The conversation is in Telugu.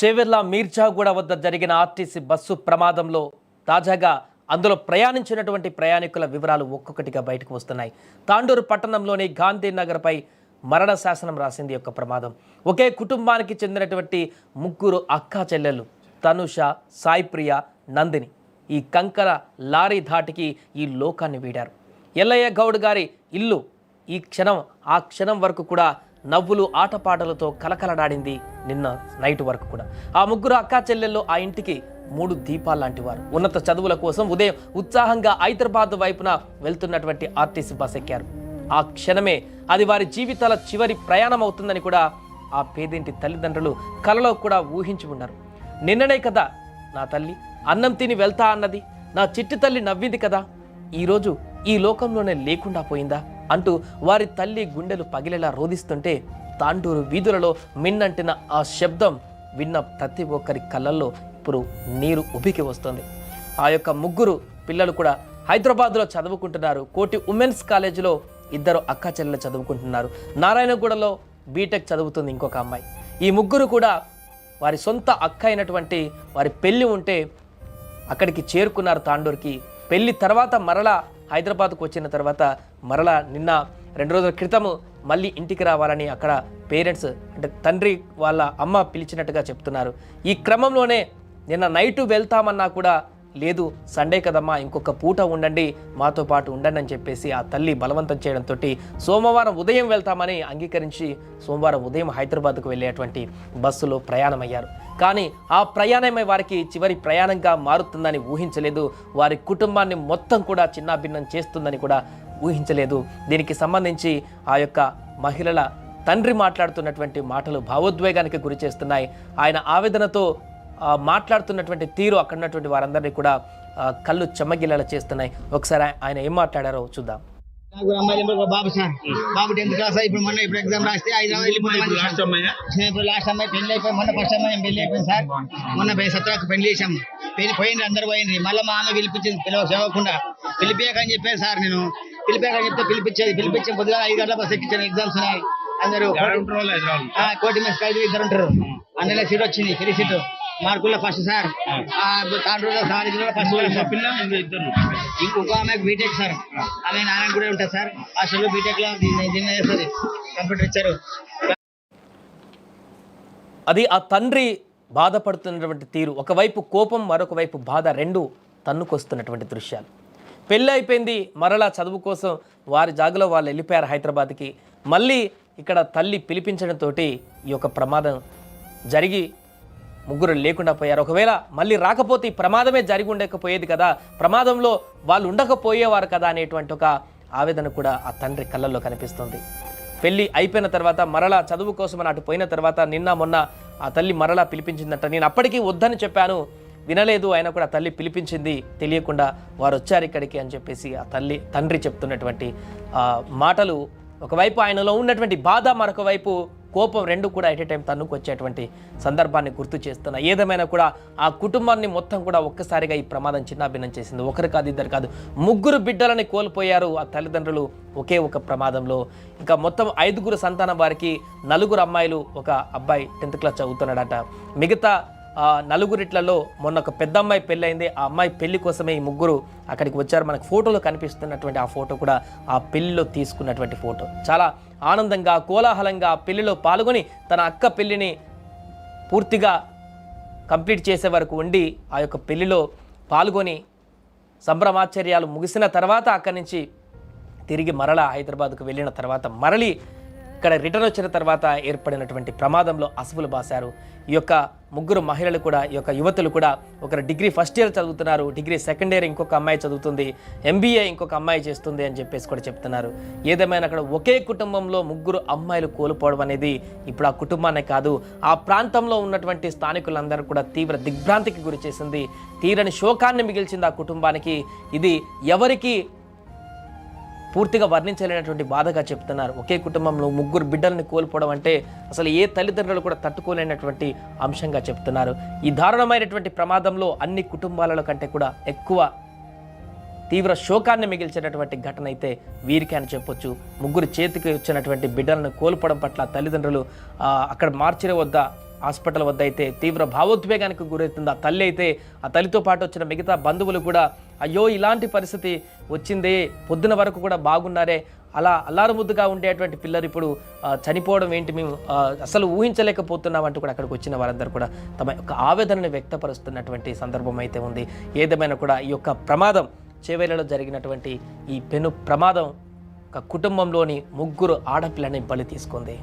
చేవెర్ల మీర్జాగూడ వద్ద జరిగిన ఆర్టీసీ బస్సు ప్రమాదంలో తాజాగా అందులో ప్రయాణించినటువంటి ప్రయాణికుల వివరాలు ఒక్కొక్కటిగా బయటకు వస్తున్నాయి. తాండూరు పట్టణంలోని గాంధీనగర్పై మరణ శాసనం రాసింది యొక్క ప్రమాదం. ఒకే కుటుంబానికి చెందినటువంటి ముగ్గురు అక్కా చెల్లెలు తనుష సాయిప్రియ నందిని ఈ కంకర లారీ ధాటికి ఈ లోకాన్ని వీడారు. ఎల్లయ్య గౌడ్ గారి ఇల్లు ఈ క్షణం ఆ క్షణం వరకు కూడా నవ్వులు ఆటపాటలతో కలకలడాడింది నిన్న నైట్ వరకు కూడా. ఆ ముగ్గురు అక్కా చెల్లెల్లో ఆ ఇంటికి మూడు దీపాలు లాంటి వారు. ఉన్నత చదువుల కోసం ఉదయం ఉత్సాహంగా హైదరాబాద్ వైపున వెళ్తున్నటువంటి ఆర్టీసీ బస్ ఎక్కారు. ఆ క్షణమే అది వారి జీవితాల చివరి ప్రయాణం అవుతుందని కూడా ఆ పేదింటి తల్లిదండ్రులు కలలో కూడా ఊహించి ఉన్నారు. నిన్ననే కదా నా తల్లి అన్నం తిని వెళ్తా అన్నది నా చిట్టి తల్లి నవ్వింది కదా ఈరోజు ఈ లోకంలోనే లేకుండా పోయిందా? అంటూ వారి తల్లి గుండెలు పగిలేలా రోధిస్తుంటే తాండూరు వీధులలో మిన్నంటిన ఆ శబ్దం విన్న ప్రతి ఒక్కరి కళ్ళల్లో ఇప్పుడు నీరు ఉబికి వస్తుంది. ఆ యొక్క ముగ్గురు పిల్లలు కూడా హైదరాబాద్లో చదువుకుంటున్నారు. కోటి ఉమెన్స్ కాలేజీలో ఇద్దరు అక్క చెల్లెలు చదువుకుంటున్నారు. నారాయణగూడలో బీటెక్ చదువుతుంది ఇంకొక అమ్మాయి. ఈ ముగ్గురు కూడా వారి సొంత అక్క అయినటువంటి వారి పెళ్ళి ఉంటే అక్కడికి చేరుకున్నారు తాండూరుకి. పెళ్ళి తర్వాత మరలా హైదరాబాద్కు వచ్చిన తర్వాత మరలా నిన్న రెండు రోజుల క్రితము మళ్ళీ ఇంటికి రావాలని అక్కడ పేరెంట్స్ అంటే తండ్రి వాళ్ళ అమ్మ పిలిచినట్టుగా చెప్తున్నారు. ఈ క్రమంలోనే నిన్న నైటు వెళ్తామన్నా కూడా లేదు సండే కదమ్మా ఇంకొక పూట ఉండండి మాతో పాటు ఉండండి అని చెప్పేసి ఆ తల్లి బలవంతం చేయడంతో సోమవారం ఉదయం వెళ్తామని అంగీకరించి సోమవారం ఉదయం హైదరాబాద్కు వెళ్ళేటువంటి బస్సులో ప్రయాణమయ్యారు. కానీ ఆ ప్రయాణమే వారికి చివరి ప్రయాణంగా మారుతుందని ఊహించలేదు. వారి కుటుంబాన్ని మొత్తం కూడా చిన్నాభిన్నం చేస్తుందని కూడా ఊహించలేదు. దీనికి సంబంధించి ఆ యొక్క మహిళల తండ్రి మాట్లాడుతున్నటువంటి మాటలు భావోద్వేగానికి గురి చేస్తున్నాయి. ఆయన ఆవేదనతో మాట్లాడుతున్నటువంటి తీరు అక్కడ ఉన్నటువంటి వారందరినీ కూడా కళ్ళు చెమ్మగిల్లేలా చేస్తున్నాయి. ఒకసారి ఆయ- ఆయన ఏం మాట్లాడారో చూద్దాం. నాకు అమ్మాయి నెంబర్ బాబు సార్. బాబు టెన్త్ క్లాస్ ఇప్పుడు మొన్న ఇప్పుడు ఎగ్జామ్ రాస్తే హైదరాబాద్ లాస్ట్ ఇప్పుడు లాస్ట్ అమ్మాయి పెళ్ళి అయిపోయి మొన్న ఫస్ట్ అమ్మాయి పెళ్ళి అయిపోయింది సార్? మొన్న పోయి సత్రాకు పెళ్ళి చేశాం పెళ్ళి పోయింది అందరు పోయింది మళ్ళీ మా ఆమె పిలిపించింది పిలవ చదవకుండా పిలిపియకని చెప్పాను సార్ నేను. పిలిపాకని చెప్తే పిలిపించేది. పిలిపించి పొద్దుగా ఐదు గంటల బస్ ఎక్కించాను. ఎగ్జామ్స్ ఉన్నాయి. అందరూ కోటి మీద ఐదు ఇద్దరు ఉంటారు. అందులో సీట్ వచ్చింది ఫ్రీ సీట్. మార్కుల్లో ఫస్ట్ సార్. తాండ్రులో కాలేజీలో ఫస్ట్ పిల్ల ఇద్దరు. ఇంకొక ఆమె బీటెక్ సార్. ఆమె నారాయణ కూడా ఉంటుంది సార్. హాస్టల్లో బీటెక్లో దీన్ని దీన్ని చేస్తుంది కంప్యూటర్ ఇచ్చారు. అది ఆ తండ్రి బాధపడుతున్నటువంటి తీరు. ఒకవైపు కోపం మరొక వైపు బాధ రెండు తన్నుకొస్తున్నటువంటి దృశ్యాలు. పెళ్ళి అయిపోయింది మరలా చదువు కోసం వారి జాగలో వాళ్ళు వెళ్ళిపోయారు హైదరాబాద్కి. మళ్ళీ ఇక్కడ తల్లి పిలిపించడంతో ఈ యొక్క ప్రమాదం జరిగి ముగ్గురు లేకుండా పోయారు. ఒకవేళ మళ్ళీ రాకపోతే ఈ ప్రమాదమే జరిగి ఉండకపోయేది కదా. ప్రమాదంలో వాళ్ళు ఉండకపోయేవారు కదా అనేటువంటి ఒక ఆవేదన కూడా ఆ తండ్రి కళ్ళల్లో కనిపిస్తుంది. పెళ్ళి అయిపోయిన తర్వాత మరలా చదువు కోసం అని అటు పోయిన తర్వాత నిన్న మొన్న ఆ తల్లి మరలా పిలిపించిందంట. నేను అప్పటికీ వద్దని చెప్పాను. వినలేదు ఆయన కూడా తల్లి పిలిపించింది. తెలియకుండా వారు వచ్చారు ఇక్కడికి అని చెప్పేసి ఆ తల్లి తండ్రి చెప్తున్నటువంటి మాటలు. ఒకవైపు ఆయనలో ఉన్నటువంటి బాధ మరొక వైపు కోపం రెండు కూడా ఎట్ ఏ టైం తన్నుకు వచ్చేటువంటి సందర్భాన్ని గుర్తు చేస్తున్నా. ఏదేమైనా కూడా ఆ కుటుంబాన్ని మొత్తం కూడా ఒక్కసారిగా ఈ ప్రమాదం చిన్నాభిన్నం చేసింది. ఒకరు కాదు ఇద్దరు కాదు ముగ్గురు బిడ్డలని కోల్పోయారు ఆ తల్లిదండ్రులు ఒకే ఒక ప్రమాదంలో. ఇంకా మొత్తం ఐదుగురు సంతానం వారికి నలుగురు అమ్మాయిలు ఒక అబ్బాయి టెన్త్ క్లాస్ చదువుతున్నాడట. మిగతా నలుగురిట్లలో మొన్న ఒక పెద్ద అమ్మాయి పెళ్ళైంది ఆ అమ్మాయి పెళ్ళి కోసమే ఈ ముగ్గురు అక్కడికి వచ్చారు. మనకు ఫోటోలో కనిపిస్తున్నటువంటి ఆ ఫోటో కూడా ఆ పెళ్ళిలో తీసుకున్నటువంటి ఫోటో. చాలా ఆనందంగా కోలాహలంగా ఆ పెళ్ళిలో పాల్గొని తన అక్క పెళ్ళిని పూర్తిగా కంప్లీట్ చేసే వరకు ఉండి ఆ యొక్క పెళ్ళిలో పాల్గొని సంభ్రమాచర్యాలు ముగిసిన తర్వాత అక్కడి నుంచి తిరిగి మరలా హైదరాబాద్కు వెళ్ళిన తర్వాత మరలి ఇక్కడ రిటర్న్ వచ్చిన తర్వాత ఏర్పడినటువంటి ప్రమాదంలో అసువులు బాశారు. ఈ యొక్క ముగ్గురు మహిళలు కూడా ఈ యొక్క యువతులు కూడా ఒకరు డిగ్రీ ఫస్ట్ ఇయర్ చదువుతున్నారు డిగ్రీ సెకండ్ ఇయర్ ఇంకొక అమ్మాయి చదువుతుంది ఎంబీఏ ఇంకొక అమ్మాయి చేస్తుంది అని చెప్పేసి కూడా చెప్తున్నారు. ఏదేమైనా అక్కడ ఒకే కుటుంబంలో ముగ్గురు అమ్మాయిలు కోల్పోవడం అనేది ఇప్పుడు ఆ కుటుంబాన్ని కాదు ఆ ప్రాంతంలో ఉన్నటువంటి స్థానికులందరూ కూడా తీవ్ర దిగ్భ్రాంతికి గురి చేసింది తీరని శోకాన్ని మిగిల్చింది ఆ కుటుంబానికి. ఇది ఎవరికి పూర్తిగా వర్ణించలేనటువంటి బాధగా చెప్తున్నారు. ఒకే కుటుంబంలో ముగ్గురు బిడ్డల్ని కోల్పోవడం అంటే అసలు ఏ తల్లిదండ్రులు కూడా తట్టుకోలేనటువంటి అంశంగా చెప్తున్నారు. ఈ దారుణమైనటువంటి ప్రమాదంలో అన్ని కుటుంబాలలో కంటే కూడా ఎక్కువ తీవ్ర శోకాన్ని మిగిల్చినటువంటి ఘటన అయితే వీరికి అని చెప్పొచ్చు. ముగ్గురు చేతికి వచ్చినటువంటి బిడ్డలను కోల్పోవడం పట్ల తల్లిదండ్రులు అక్కడ మార్చిన వద్ద హాస్పిటల్ వద్ద అయితే తీవ్ర భావోద్వేగానికి గురవుతుంది ఆ తల్లి అయితే ఆ తల్లితో పాటు వచ్చిన మిగతా బంధువులు కూడా అయ్యో ఇలాంటి పరిస్థితి వచ్చింది పొద్దున వరకు కూడా బాగున్నారే. అలా అల్లారుముద్దుగా ఉండేటువంటి పిల్లలు ఇప్పుడు చనిపోవడం ఏంటి మేము అసలు ఊహించలేకపోతున్నాం అంటూ కూడా అక్కడికి వచ్చిన వారందరూ కూడా తమ యొక్క ఆవేదనను వ్యక్తపరుస్తున్నటువంటి సందర్భం అయితే ఉంది. ఏదేమైనా కూడా ఈ యొక్క ప్రమాదం చేవేలలో జరిగినటువంటి ఈ పెను ప్రమాదం ఒక కుటుంబంలోని ముగ్గురు ఆడపిల్లని బలి తీసుకుంది.